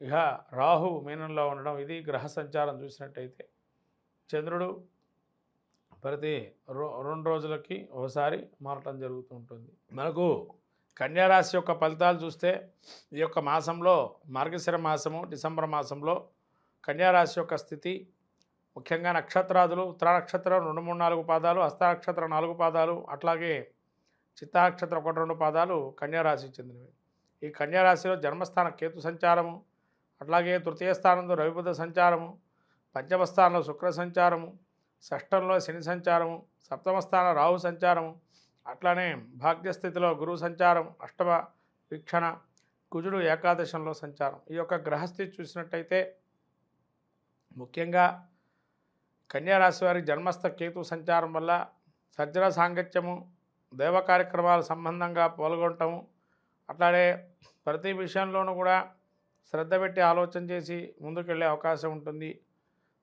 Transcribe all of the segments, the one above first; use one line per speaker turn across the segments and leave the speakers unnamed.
ఇక రాహు మీనంలో ఉండడం ఇది గ్రహ సంచారం చూసినట్టయితే. చంద్రుడు ప్రతి రో రెండు రోజులకి ఒకసారి మారటం జరుగుతూ ఉంటుంది. మనకు కన్యారాశి యొక్క ఫలితాలు చూస్తే ఈ యొక్క మాసంలో మార్గశిర మాసము డిసెంబర్ మాసంలో కన్యారాశి యొక్క స్థితి ముఖ్యంగా నక్షత్రాదులు ఉత్తర నక్షత్రం రెండు మూడు నాలుగు పాదాలు హస్త నక్షత్రం నాలుగు పాదాలు అట్లాగే చిత్తా నక్షత్రం ఒకటి రెండు పాదాలు కన్యారాశికి చెందినవి. ఈ కన్యారాశిలో జన్మస్థాన కేతు సంచారము అట్లాగే తృతీయ స్థానంలో రవిపద సంచారము పంచమ స్థానంలో శుక్ర సంచారము షష్టంలో శని సంచారము సప్తమ స్థానం రాహు సంచారము అట్లానే భాగ్యస్థితిలో గురువు సంచారం అష్టమ వీక్షణ కుజుడు ఏకాదశంలో సంచారం. ఈ యొక్క గ్రహస్థితి చూసినట్టయితే ముఖ్యంగా కన్యారాశి వారి జన్మస్థ కేతు సంచారం వల్ల సజ్జన సాంగత్యము దైవ కార్యక్రమాల సంబంధంగా పాల్గొనటము అట్లానే ప్రతి విషయంలోనూ కూడా శ్రద్ధ పెట్టి ఆలోచన చేసి ముందుకెళ్ళే అవకాశం ఉంటుంది.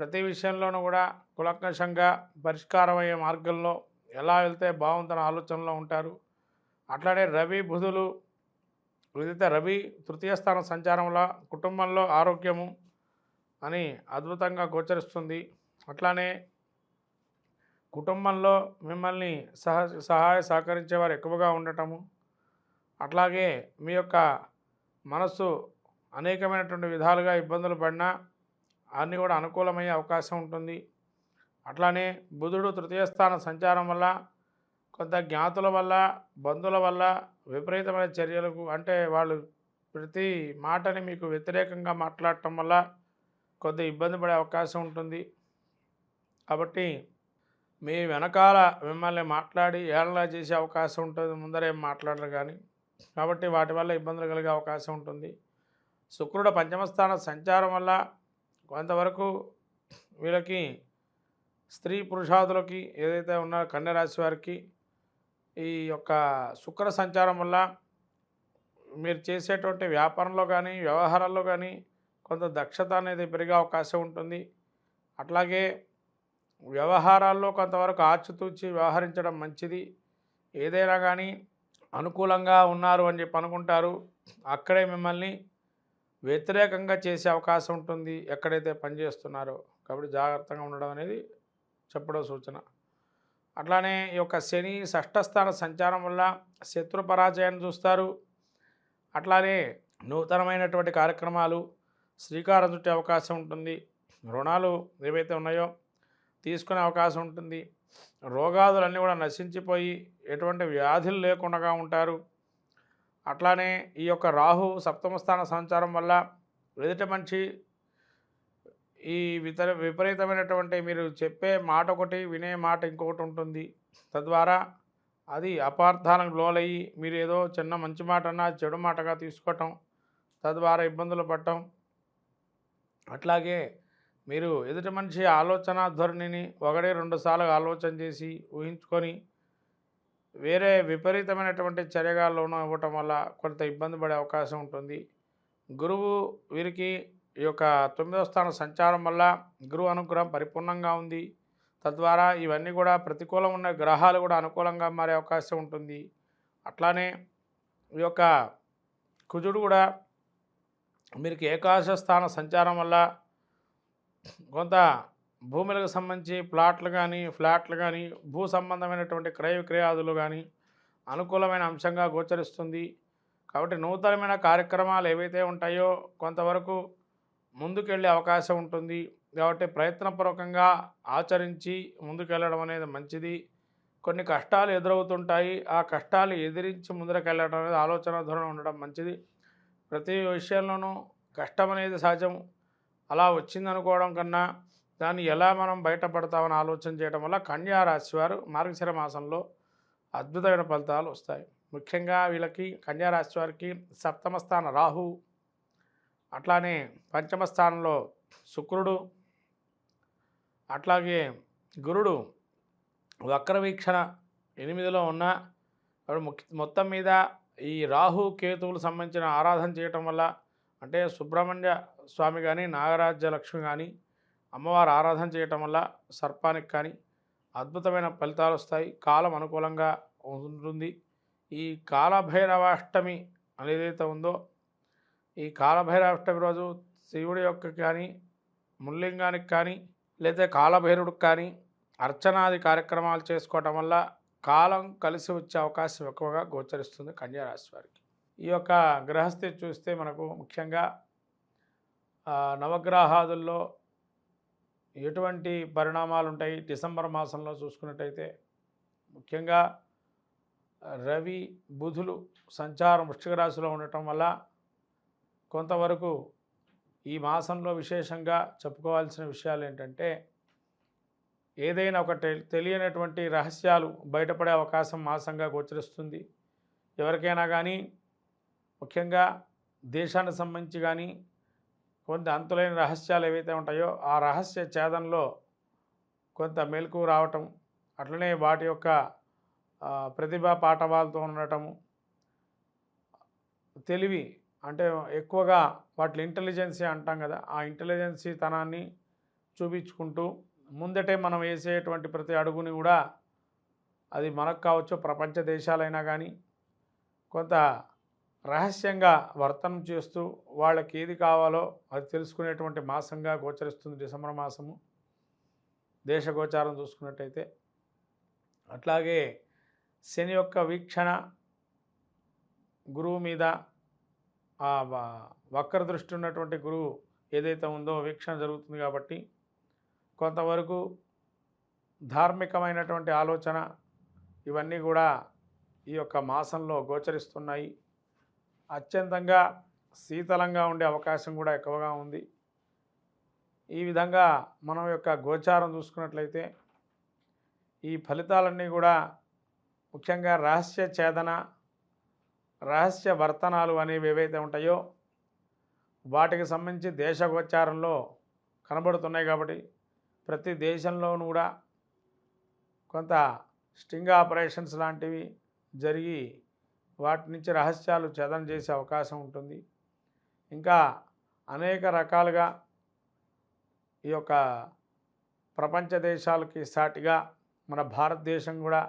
ప్రతి విషయంలోనూ కూడా కులకషంగా పరిష్కారమయ్యే మార్గంలో ఎలా వెళ్తే బాగుందన్న ఆలోచనలో ఉంటారు. అట్లానే రవి బుధులు ఏదైతే రవి తృతీయ స్థాన సంచారంలో కుటుంబంలో ఆరోగ్యము అని అద్భుతంగా గోచరిస్తుంది. అట్లానే కుటుంబంలో మిమ్మల్ని సహ సహాయ సహకరించేవారు ఎక్కువగా ఉండటము అట్లాగే మీ యొక్క మనస్సు అనేకమైనటువంటి విధాలుగా ఇబ్బందులు పడినా అన్నీ కూడా అనుకూలమయ్యే అవకాశం ఉంటుంది. అట్లానే బుధుడు తృతీయ స్థాన సంచారం వల్ల కొంత జ్ఞాతుల వల్ల బంధువుల వల్ల విపరీతమైన చర్యలకు అంటే వాళ్ళు ప్రతి మాటని మీకు వ్యతిరేకంగా మాట్లాడటం వల్ల కొంత ఇబ్బంది పడే అవకాశం ఉంటుంది. కాబట్టి మీ వెనకాల మిమ్మల్ని మాట్లాడి ఏళ్ళ చేసే అవకాశం ఉంటుంది. ముందరేం మాట్లాడరు కానీ. కాబట్టి వాటి వల్ల ఇబ్బందులు కలిగే అవకాశం ఉంటుంది. శుక్రుడు పంచమస్థాన సంచారం వల్ల కొంతవరకు వీళ్ళకి స్త్రీ పురుషాదులకి ఏదైతే ఉన్నారో కన్యరాశి వారికి ఈ యొక్క శుక్ర సంచారం వల్ల మీరు చేసేటువంటి వ్యాపారంలో కానీ వ్యవహారాల్లో కానీ కొంత దక్షత అనేది పెరిగే అవకాశం ఉంటుంది. అట్లాగే వ్యవహారాల్లో కొంతవరకు ఆచితూచి వ్యవహరించడం మంచిది. ఏదైనా కానీ అనుకూలంగా ఉన్నారు అని చెప్పి అనుకుంటారు. అక్కడే మిమ్మల్ని వ్యతిరేకంగా చేసే అవకాశం ఉంటుంది. ఎక్కడైతే పనిచేస్తున్నారో కాబట్టి జాగ్రత్తగా ఉండడం అనేది చెప్పడం సూచన. అట్లానే ఈ యొక్క శని షష్ఠస్థాన సంచారం వల్ల శత్రు పరాజయాన్ని చూస్తారు. అట్లానే నూతనమైనటువంటి కార్యక్రమాలు శ్రీకారం చుట్టే అవకాశం ఉంటుంది. రుణాలు ఏవైతే ఉన్నాయో తీసుకునే అవకాశం ఉంటుంది. రోగాదులన్నీ కూడా నశించిపోయి ఎటువంటి వ్యాధులు లేకుండా ఉంటారు. అట్లానే ఈ యొక్క రాహు సప్తమ స్థాన సంచారం వల్ల ఎదుట మనిషి ఈ వితర విపరీతమైనటువంటి మీరు చెప్పే మాట ఒకటి వినే మాట ఇంకొకటి ఉంటుంది. తద్వారా అది అపార్థానికి లోలయ్యి మీరు ఏదో చిన్న మంచి మాట అన్నా చెడు మాటగా తీసుకోవటం తద్వారా ఇబ్బందులు పడటం అట్లాగే మీరు ఎదుటి మనిషి ఆలోచన ధోరణిని ఒకటి రెండుసార్లు ఆలోచన చేసి ఊహించుకొని వేరే విపరీతమైనటువంటి చర్యగాల్లోనూ ఇవ్వటం వల్ల కొంత ఇబ్బంది పడే అవకాశం ఉంటుంది. గురువు వీరికి ఈ యొక్క తొమ్మిదవ స్థానం సంచారం వల్ల గురువు అనుగ్రహం పరిపూర్ణంగా ఉంది. తద్వారా ఇవన్నీ కూడా ప్రతికూలం ఉన్న గ్రహాలు కూడా అనుకూలంగా మారే అవకాశం ఉంటుంది. అట్లానే ఈ యొక్క కుజుడు కూడా మీకు ఏకాదశ స్థాన సంచారం వల్ల కొంత భూములకు సంబంధించి ప్లాట్లు కానీ ఫ్లాట్లు కానీ భూ సంబంధమైనటువంటి క్రయ విక్రయాదులు కానీ అనుకూలమైన అంశంగా గోచరిస్తుంది. కాబట్టి నూతనమైన కార్యక్రమాలు ఏవైతే ఉంటాయో కొంతవరకు ముందుకెళ్ళే అవకాశం ఉంటుంది. కాబట్టి ప్రయత్నపూర్వకంగా ఆచరించి ముందుకెళ్ళడం అనేది మంచిది. కొన్ని కష్టాలు ఎదురవుతుంటాయి. ఆ కష్టాలు ఎదిరించి ముందరకెళ్ళడం అనేది ఆలోచన ధోరణి ఉండడం మంచిది. ప్రతి విషయంలోనూ కష్టం అనేది సహజం. అలా వచ్చిందనుకోవడం కన్నా దాన్ని ఎలా మనం బయటపడతామని ఆలోచన చేయడం వల్ల కన్యారాశి వారు మార్గశిర మాసంలో అద్భుతమైన ఫలితాలు వస్తాయి. ముఖ్యంగా వీళ్ళకి కన్యారాశి వారికి సప్తమ స్థాన రాహు అట్లానే పంచమ స్థానంలో శుక్రుడు అట్లాగే గురుడు వక్రవీక్షణ ఎనిమిదిలో ఉన్న మొత్తం మీద ఈ రాహు కేతువులు సంబంధించిన ఆరాధన చేయటం వల్ల అంటే సుబ్రహ్మణ్య స్వామి కానీ నాగరాజ్య లక్ష్మి కానీ అమ్మవారు ఆరాధన చేయటం వల్ల సర్పానికి కానీ అద్భుతమైన ఫలితాలు వస్తాయి. కాలం అనుకూలంగా ఉంటుంది. ఈ కాలభైరవాష్టమి అనేదైతే ఉందో ఈ కాలభైరవాష్టమి రోజు శివుడి యొక్క కానీ ముల్లింగానికి కానీ లేదా కాలభైరుడికి కానీ అర్చనాది కార్యక్రమాలు చేసుకోవటం వల్ల కాలం కలిసి వచ్చే అవకాశం ఎక్కువగా గోచరిస్తుంది కన్యారాశి వారికి. ఈ యొక్క గ్రహస్థితి చూస్తే మనకు ముఖ్యంగా నవగ్రహాదుల్లో ఎటువంటి పరిణామాలు ఉంటాయి డిసెంబర్ మాసంలో చూసుకున్నట్టయితే ముఖ్యంగా రవి బుధులు సంచారం వృశ్చిక రాశిలో ఉండటం వల్ల కొంతవరకు ఈ మాసంలో విశేషంగా చెప్పుకోవాల్సిన విషయాలు ఏంటంటే ఏదైనా ఒక తెలియనటువంటి రహస్యాలు బయటపడే అవకాశం మాసంగా గోచరిస్తుంది. ఎవరికైనా కానీ ముఖ్యంగా దేశానికి సంబంధించి కానీ కొంత అంతులైన రహస్యాలు ఏవైతే ఉంటాయో ఆ రహస్య ఛేదంలో కొంత మెలకు రావటం అట్లనే వాటి యొక్క ప్రతిభ ప్రతిభా పాఠవాలతో ఉండటము తెలివి అంటే ఎక్కువగా వాటి ఇంటెలిజెన్సీ అంటాం కదా ఆ ఇంటెలిజెన్సీ తనాన్ని చూపించుకుంటూ ముందటే మనం వేసేటువంటి ప్రతి అడుగుని కూడా అది మనకు కావచ్చు ప్రపంచ దేశాలైనా కానీ కొంత రహస్యంగా వర్తనం చేస్తూ వాళ్ళకి ఏది కావాలో అది తెలుసుకునేటువంటి మాసంగా గోచరిస్తుంది డిసెంబర్ మాసము. దేశ గోచారం చూసుకున్నట్టయితే అట్లాగే శని యొక్క వీక్షణ గురువు మీద ఆ వక్ర దృష్టి ఉన్నటువంటి గురువు ఏదైతే ఉందో వీక్షణ జరుగుతుంది కాబట్టి కొంతవరకు ధార్మికమైనటువంటి ఆలోచన ఇవన్నీ కూడా ఈ యొక్క మాసంలో గోచరిస్తున్నాయి. అత్యంతంగా శీతలంగా ఉండే అవకాశం కూడా ఎక్కువగా ఉంది. ఈ విధంగా మనం యొక్క గోచారం చూసుకున్నట్లయితే ఈ ఫలితాలన్నీ కూడా ముఖ్యంగా రహస్య ఛేదన రహస్య వర్తనాలు అనేవి ఏవైతే ఉంటాయో వాటికి సంబంధించి దేశ గోచారంలో కనబడుతున్నాయి కాబట్టి ప్రతి దేశంలోనూ కూడా కొంత స్టింగ్ ఆపరేషన్స్ లాంటివి జరిగి వాటి నుంచి రహస్యాలు ఛేదన చేసే అవకాశం ఉంటుంది. ఇంకా అనేక రకాలుగా ఈ యొక్క ప్రపంచ దేశాలకి సాటిగా మన భారతదేశం కూడా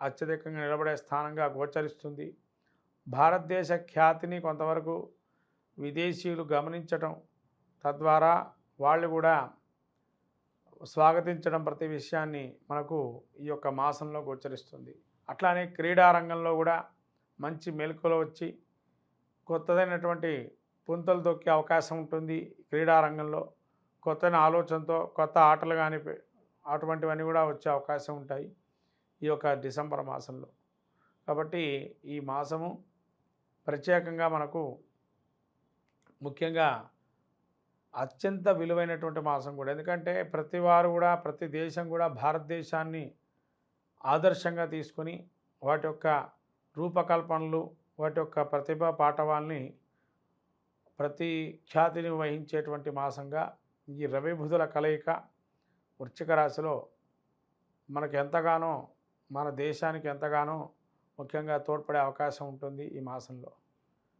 అత్యధికంగా నిలబడే స్థానంగా గోచరిస్తుంది. భారతదేశ ఖ్యాతిని కొంతవరకు విదేశీయులు గమనించటం తద్వారా వాళ్ళు కూడా స్వాగతించడం ప్రతి విషయాన్ని మనకు ఈ యొక్క మాసంలో గోచరిస్తుంది. అట్లానే క్రీడా రంగంలో కూడా మంచి మెలకువలు వచ్చి కొత్తదైనటువంటి పుంతలు తొక్కే అవకాశం ఉంటుంది క్రీడారంగంలో. కొత్త ఆలోచనతో కొత్త ఆటలు కానీ అటువంటివన్నీ కూడా వచ్చే అవకాశం ఉంటాయి ఈ యొక్క డిసెంబర్ మాసంలో. కాబట్టి ఈ మాసము ప్రత్యేకంగా మనకు ముఖ్యంగా అత్యంత విలువైనటువంటి మాసం కూడా. ఎందుకంటే ప్రతి వారు కూడా ప్రతి దేశం కూడా భారతదేశాన్ని ఆదర్శంగా తీసుకొని వాటి యొక్క రూపకల్పనలు వాటి యొక్క ప్రతిభా పాఠవాల్ని ప్రతి ఖ్యాతిని వహించేటువంటి మాసంగా ఈ రవిబుధుల కలయిక వృశ్చిక రాశిలో మనకు ఎంతగానో మన దేశానికి ఎంతగానో ముఖ్యంగా తోడ్పడే అవకాశం ఉంటుంది ఈ మాసంలో.